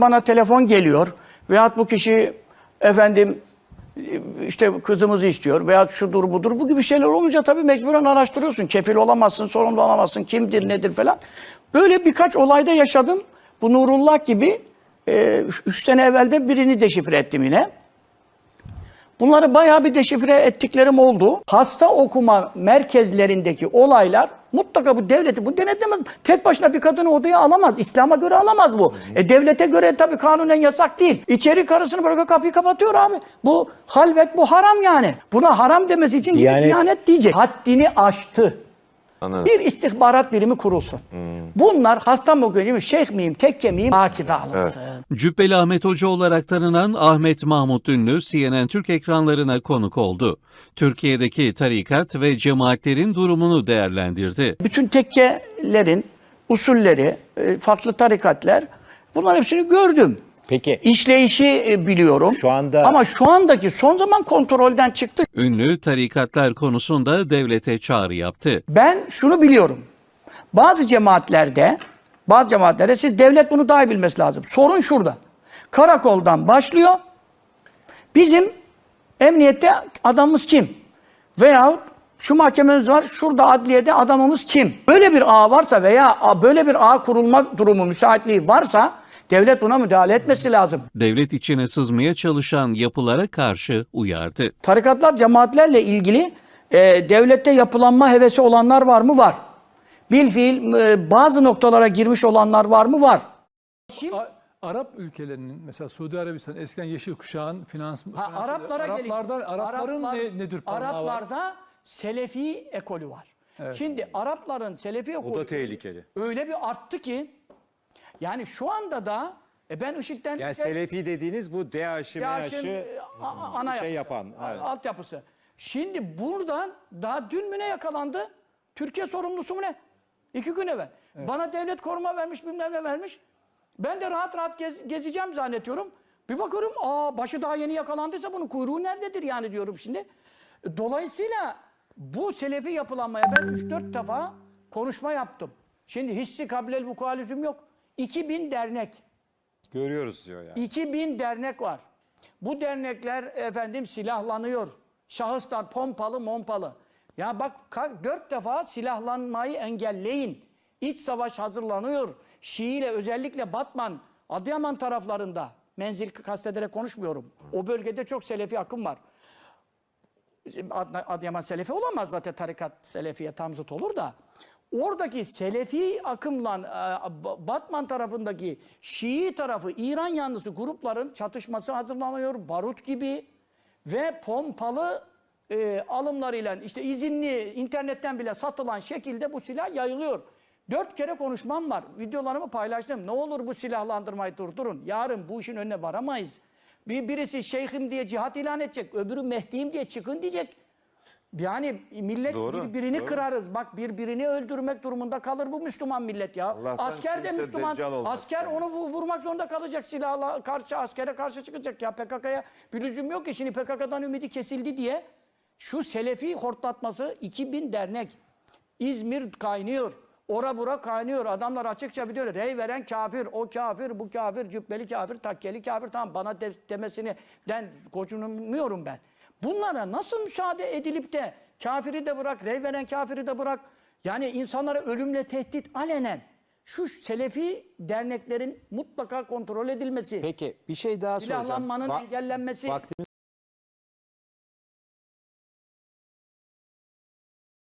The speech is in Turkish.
Bana telefon geliyor veyahut bu kişi efendim işte kızımızı istiyor veyahut şudur budur bu gibi şeyler olunca tabii mecburen araştırıyorsun. Kefil olamazsın, sorumlu olamazsın, kimdir nedir falan. Böyle birkaç olayda yaşadım. Bu Nurullah gibi e, üç sene evvelde birini deşifre ettim yine. Bunları bayağı bir deşifre ettiklerim oldu. Hasta okuma merkezlerindeki olaylar mutlaka bu devleti bu denetlemez. Tek başına bir kadını odaya alamaz. İslam'a göre alamaz bu. E devlete göre tabii kanunen yasak değil. İçeri karısını bırakıyor kapıyı kapatıyor abi. Bu halvet bu haram yani. Buna haram demesi için Diyanet- Diyanet, diyecek. Haddini aştı. Anladım. Bir istihbarat birimi kurulsun. Bunlar hasta mı okuyucu şeyh miyim, tekke miyim, takibe alınsın. Cübbeli Ahmet Hoca olarak tanınan Ahmet Mahmut Ünlü CNN Türk ekranlarına konuk oldu. Türkiye'deki tarikat ve cemaatlerin durumunu değerlendirdi. bütün tekkelerin usulleri, e, farklı tarikatlar bunların hepsini gördüm. Peki İşleyişi e, biliyorum. Şu anda- Ama şu andaki son zaman kontrolden çıktı. Ünlü tarikatlar konusunda devlete çağrı yaptı. Ben şunu biliyorum. Bazı cemaatlerde, bazı cemaatlerde siz devlet bunu daha iyi bilmesi lazım. Sorun şurada. Karakoldan başlıyor. Bizim emniyette adamımız kim? Veyahut şu mahkememiz var, şurada adliyede adamımız kim? Böyle bir ağ varsa veya böyle bir ağ kurulma durumu, müsaitliği varsa devlet buna müdahale etmesi lazım. Devlet içine sızmaya çalışan yapılara karşı uyardı. Tarikatlar, cemaatlerle ilgili e, devlette yapılanma hevesi olanlar var mı? Var. Bilfiil e, bazı noktalara girmiş olanlar var mı? Var. A- Arap ülkelerinin mesela Suudi Arabistan eskiden yeşil kuşağın finans Ha, Araplara. Araplardan Arapların Araplar- ne nedir parmağı var? Araplarda Selefi ekolü var. Şimdi Arapların Selefi ekolü O da tehlikeli. öyle bir arttı ki yani şu anda da e ben IŞİD'den Yani Selefi dediğiniz bu DAEŞ'i, a- a- ana şey yapısı, yapan, evet. altyapısı. Şimdi buradan daha dün mü ne yakalandı? Türkiye sorumlusu mu ne? İki gün evvel. Bana devlet koruma vermiş, bilmem ne vermiş. Ben de rahat rahat gez- gezeceğim zannediyorum. Bir bakıyorum, aa başı daha yeni yakalandıysa bunun kuyruğu nerededir yani diyorum şimdi. Dolayısıyla bu selefi yapılanmaya ben 3-4 defa konuşma yaptım. Şimdi hissi kabilel vukualizm yok. 2000 dernek. Görüyoruz diyor yani. 2000 dernek var. Bu dernekler efendim silahlanıyor. Şahıslar pompalı mompalı. Ya bak dört defa silahlanmayı engelleyin. İç savaş hazırlanıyor. Şii ile özellikle Batman, Adıyaman taraflarında menzil kastederek konuşmuyorum. O bölgede çok Selefi akım var. Ad- Adıyaman Selefi olamaz zaten tarikat Selefiye tam zıt olur da. Oradaki Selefi akımla e, Ba- Batman tarafındaki Şii tarafı İran yanlısı grupların çatışması hazırlanıyor. Barut gibi ve pompalı e, alımlarıyla işte izinli internetten bile satılan şekilde bu silah yayılıyor. Dört kere konuşmam var. Videolarımı paylaştım. Ne olur bu silahlandırmayı durdurun. Yarın bu işin önüne varamayız. Bir, birisi şeyhim diye cihat ilan edecek. Öbürü Mehdi'yim diye çıkın diyecek. Yani millet Doğru, birbirini doğru. kırarız. Bak birbirini öldürmek durumunda kalır bu Müslüman millet ya. Allah'tan asker de kimse Müslüman. deccal olmasın Asker onu vu- vurmak zorunda kalacak silahla karşı askere karşı çıkacak ya PKK'ya bir lüzum yok ki şimdi PKK'dan ümidi kesildi diye şu Selefi hortlatması 2000 dernek İzmir kaynıyor. Ora bura kaynıyor. Adamlar açıkça biliyor. Rey veren kafir, o kafir, bu kafir, cübbeli kafir, takkeli kafir. Tamam bana de, demesini den gocunmuyorum ben. Bunlara nasıl müsaade edilip de kafiri de bırak, rey veren kafiri de bırak. Yani insanlara ölümle tehdit alenen şu Selefi derneklerin mutlaka kontrol edilmesi. peki bir şey daha soracağım. silahlanmanın Va- engellenmesi. vaktimiz